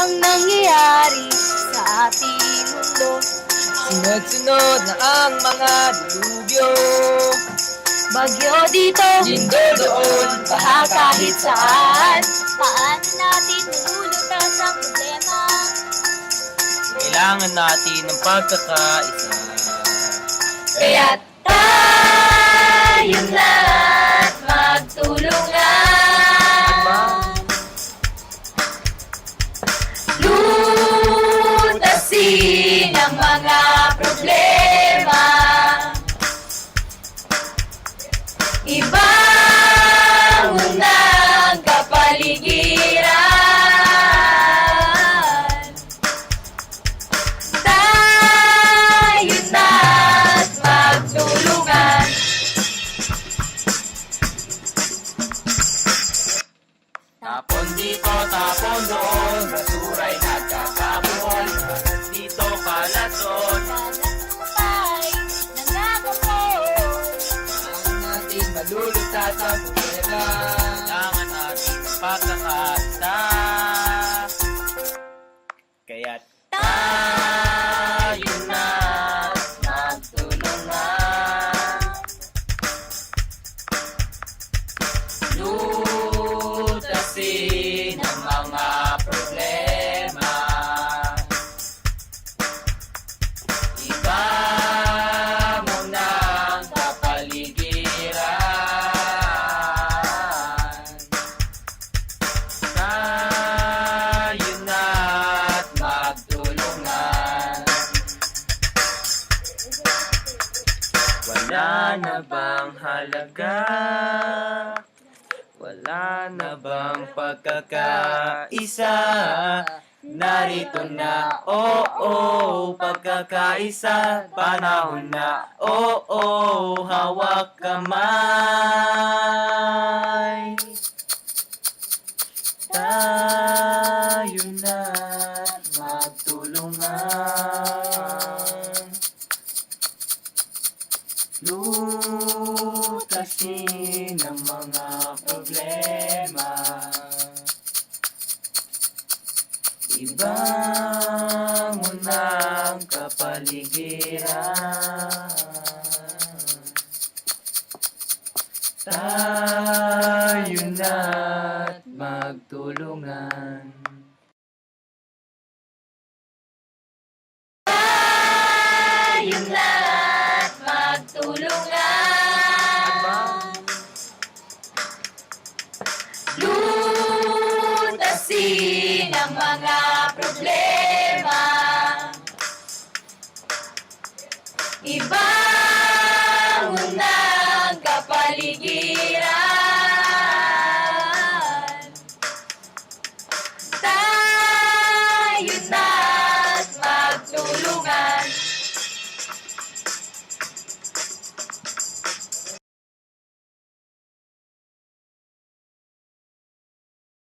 ang nangyayari sa ating mundo. Sunod-sunod na ang mga dilubyo Bagyo dito, Lindo doon, baha kahit saan. Paano natin nilulutas ang problema? Kailangan natin ng pagkakaisa Kaya Lutasin ang mga problema. Ibangon ang kapaligiran. Tayo na't magtulungan. Tapon dito, tapon doon malulutas ang problema Kailangan natin ng Wala na bang halaga? Wala na bang pagkakaisa? Narito na, oo, oh, pagkakaisa Panahon na, oo, oh, hawak kamay Tayo na magtulungan Lutasin ang mga problema. Ibangon ng kapaligiran. Tayo na't magtulungan Ang mga problema.